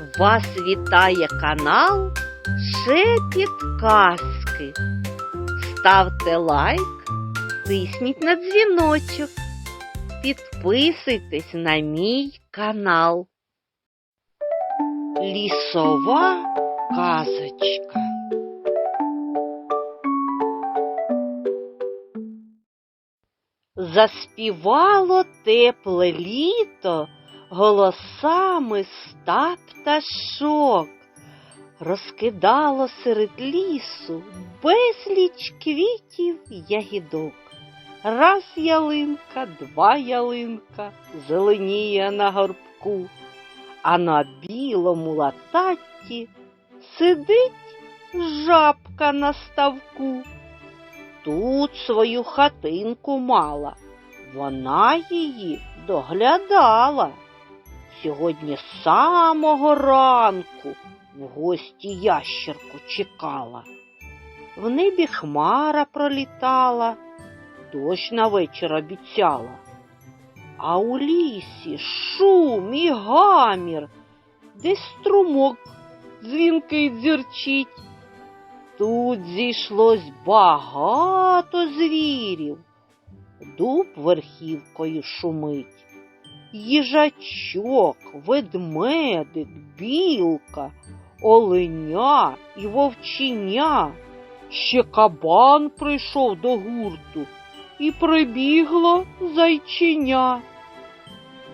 Вас вітає канал Шепіт Казки. Ставте лайк, тисніть на дзвіночок, підписуйтесь на мій канал. Лісова казочка. Заспівало тепле літо голосами ста пташок, розкидало серед лісу безліч квітів ягідок. Раз ялинка, два ялинка, зеленіє на горбку, а на білому лататті сидить жабка на ставку. Тут свою хатинку мала, вона її доглядала. Сьогодні самого ранку в гості ящерку чекала. В небі хмара пролітала, дощ на вечір обіцяла. А у лісі шум і гамір, десь струмок дзвінкий дзюрчить. Тут зійшлось багато звірів. Дуб верхівкою шумить. Їжачок, ведмедик, білка, оленя і вовченя. Ще кабан прийшов до гурту і прибігло зайчиня.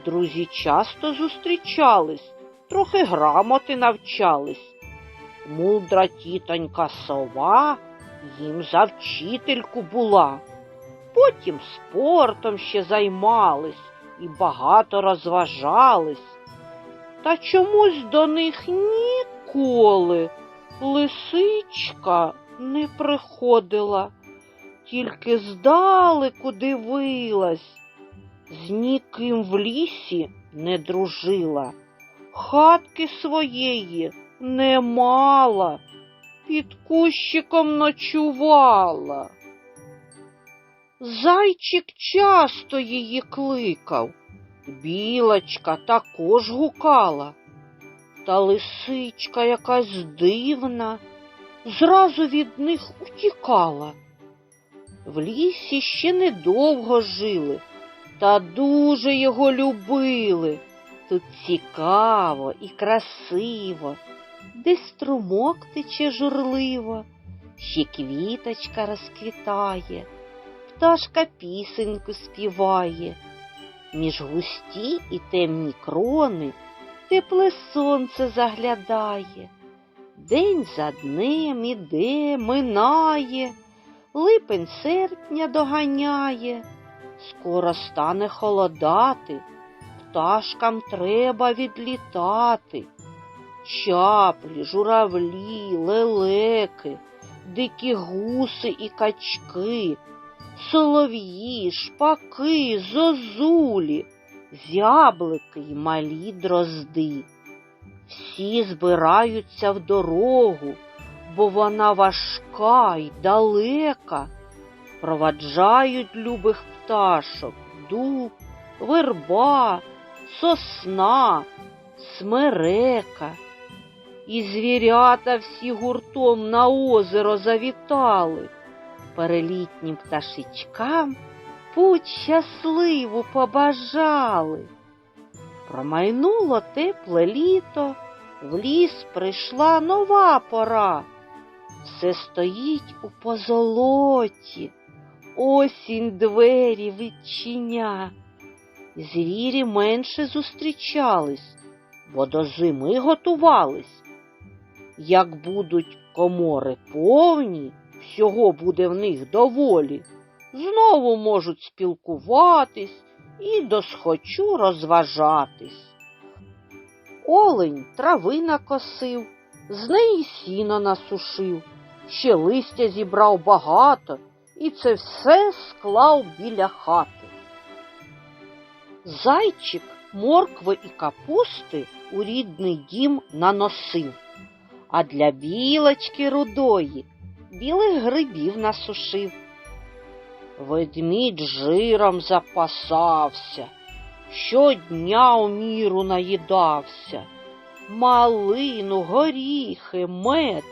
Друзі часто зустрічались, трохи грамоти навчались. Мудра тітонька сова їм за вчительку була. Потім спортом ще займались і багато розважались. Та чомусь до них ніколи лисичка не приходила, тільки здалеку дивилась, з ніким в лісі не дружила, хатки своєї не мала, під кущиком ночувала. Зайчик часто її кликав, білочка також гукала, та лисичка якась дивна, зразу від них утікала. В лісі ще недовго жили, та дуже його любили. Тут цікаво і красиво, де струмок тече журливо, ще квіточка розквітає, пташка пісеньку співає. Між густі і темні крони тепле сонце заглядає. День за днем іде, минає, липень серпня доганяє, скоро стане холодати пташкам треба відлітати. Чаплі, журавлі, лелеки, дикі гуси і качки, солов'ї, шпаки, зозулі, зяблики й малі дрозди. Всі збираються в дорогу, бо вона важка й далека. Проваджають любих пташок, дуб, верба, сосна, смерека. І звірята всі гуртом на озеро завітали. Перелітнім пташечкам путь щасливу побажали. Промайнуло тепле літо, в ліс прийшла нова пора. Все стоїть у позолоті, осінь двері відчиня. Звірі менше зустрічались, бо до зими готувались. Як будуть комори повні, всього буде в них доволі, знову можуть спілкуватись і досхочу розважатись. Олень трави накосив, з неї сіно насушив, ще листя зібрав багато і це все склав біля хати. Зайчик моркви і капусти у рідний дім наносив, а для білочки рудої білих грибів насушив. Ведмідь жиром запасався, щодня у міру наїдався, малину, горіхи, мед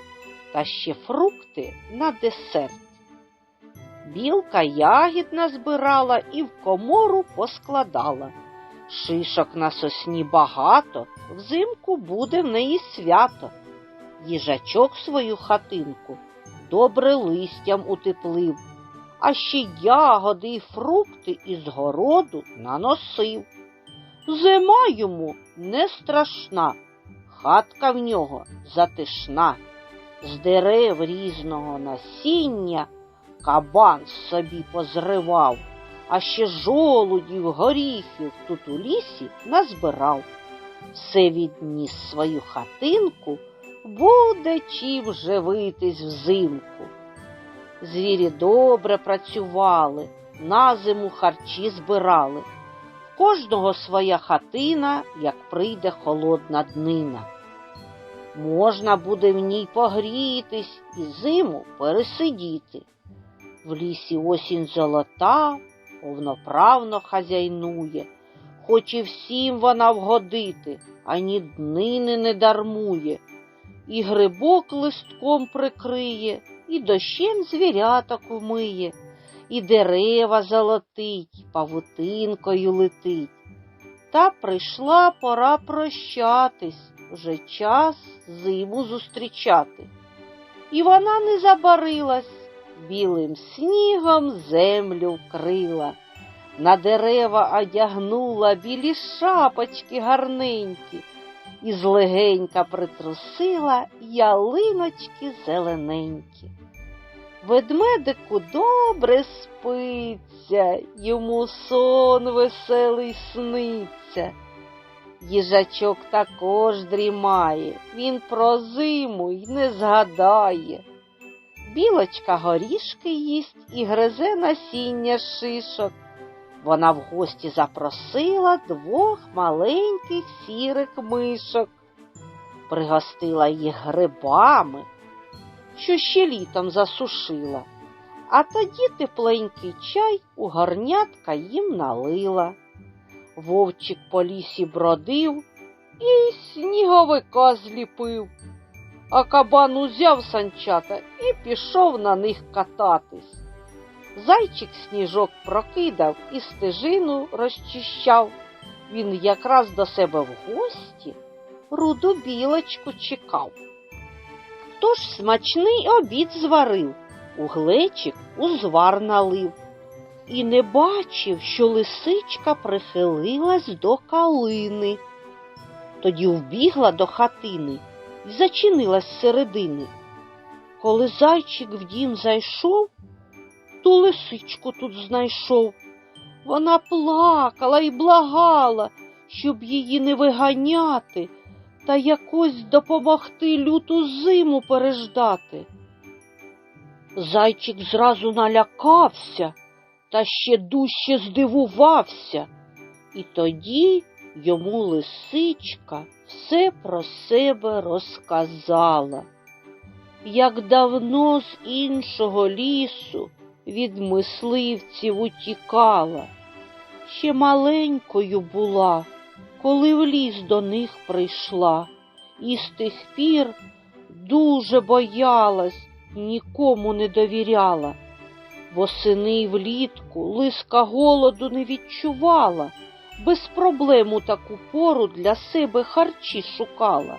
та ще фрукти на десерт. Білка ягід назбирала і в комору поскладала. Шишок на сосні багато, взимку буде в неї свято. Їжачок свою хатинку добре листям утеплив, а ще ягоди й фрукти із городу наносив. Зима йому не страшна, хатка в нього затишна, з дерев різного насіння кабан собі позривав, а ще жолудів, горіхів тут у лісі назбирав. Все відніс свою хатинку, буде чим живитись взимку. Звірі добре працювали, на зиму харчі збирали. В кожного своя хатина, як прийде холодна днина. Можна буде в ній погрітись і зиму пересидіти. В лісі осінь золота, повноправно хазяйнує, хоче всім вона вгодити, ані днини не дармує, і грибок листком прикриє, і дощем звіряток вмиє, і дерева золотить, павутинкою летить. Та прийшла пора прощатись, вже час зиму зустрічати. І вона не забарилась, білим снігом землю вкрила, на дерева одягнула білі шапочки гарненькі, і злегенька притрусила ялиночки зелененькі. Ведмедику добре спиться, йому сон веселий сниться. Їжачок також дрімає, він про зиму й не згадає. Білочка горішки їсть і гризе насіння шишок. Вона в гості запросила двох маленьких сірих мишок, пригостила їх грибами, що ще літом засушила, а тоді тепленький чай у горнятка їм налила. Вовчик по лісі бродив і сніговика зліпив, а кабан узяв санчата і пішов на них кататись. Зайчик сніжок прокидав і стежину розчищав. Він якраз до себе в гості руду білочку чекав. Хто ж смачний обід зварив, у глечик узвар налив і не бачив, що лисичка прихилилась до калини. Тоді вбігла до хатини і зачинилась зсередини. Коли зайчик в дім зайшов, то лисичку тут знайшов. Вона плакала і благала, щоб її не виганяти та якось допомогти люту зиму переждати. Зайчик зразу налякався та ще дужче здивувався, і тоді йому лисичка все про себе розказала, як давно з іншого лісу від мисливців утікала, ще маленькою була, коли в ліс до них прийшла, і з тих пір дуже боялась, нікому не довіряла. Восени й влітку лиска голоду не відчувала, без проблем у таку пору для себе харчі шукала.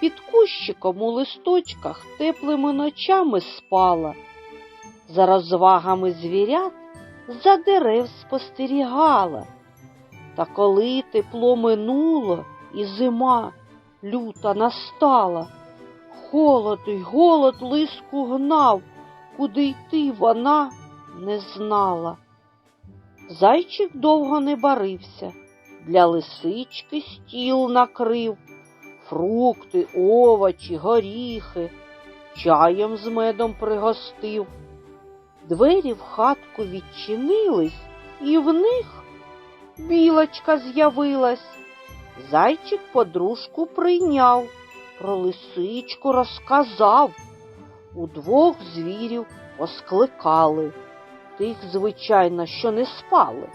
Під кущиком у листочках теплими ночами спала. За розвагами звірят за дерев спостерігала. Та коли тепло минуло і зима люта настала, холод й голод лиску гнав, куди йти вона не знала. Зайчик довго не барився, для лисички стіл накрив, фрукти, овочі, горіхи, чаєм з медом пригостив. Двері в хатку відчинились, і в них білочка з'явилась. Зайчик подружку прийняв, про лисичку розказав. Удвох звірів поскликали, тих, звичайно, що не спали.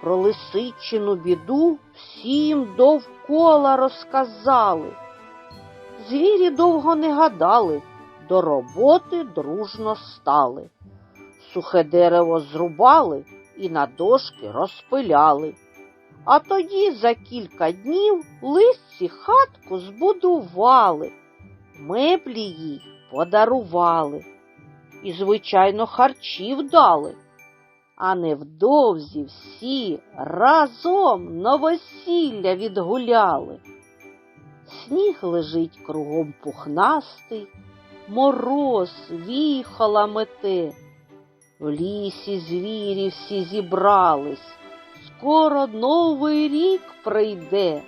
про лисичину біду всім довкола розказали. Звірі довго не гадали, до роботи дружно стали. Сухе дерево зрубали і на дошки розпиляли. А тоді за кілька днів лисці хатку збудували, меблі їй подарували і, звичайно, харчів дали. А невдовзі всі разом новосілля відгуляли. Сніг лежить кругом пухнастий, мороз віхола мете. В лісі звірі всі зібрались, скоро новий рік прийде.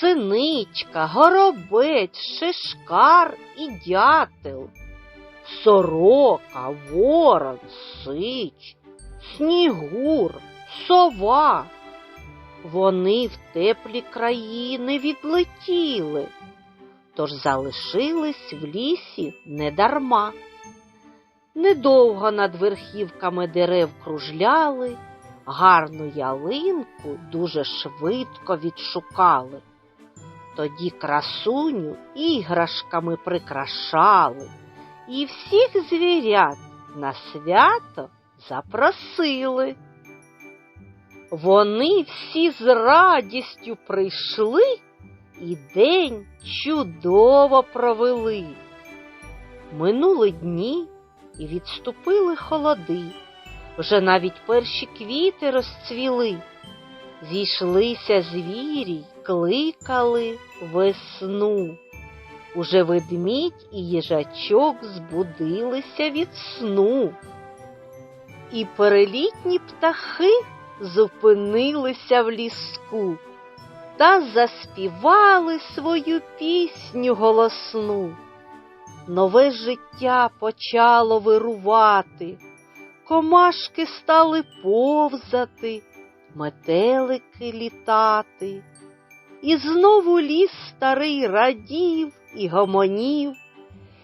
Синичка, горобець, шишкар і дятел, сорока, ворон, сич, снігур, сова. Вони в теплі країни відлетіли, тож залишились в лісі недарма. Недовго над верхівками дерев кружляли, гарну ялинку дуже швидко відшукали. Тоді красуню іграшками прикрашали і всіх звірят на свято запросили. Вони всі з радістю прийшли і день чудово провели. Минули дні і відступили холоди, вже навіть перші квіти розцвіли. Зійшлися звірі кликали весну. Уже ведмідь і їжачок збудилися від сну. І перелітні птахи зупинилися в ліску та заспівали свою пісню голосну. Нове життя почало вирувати, комашки стали повзати, метелики літати. І знову ліс старий радів і гомонів,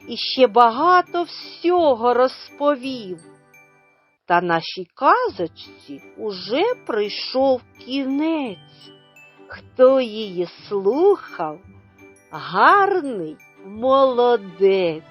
і ще багато всього розповів. Та нашій казочці уже прийшов кінець. Хто її слухав, гарний молодець.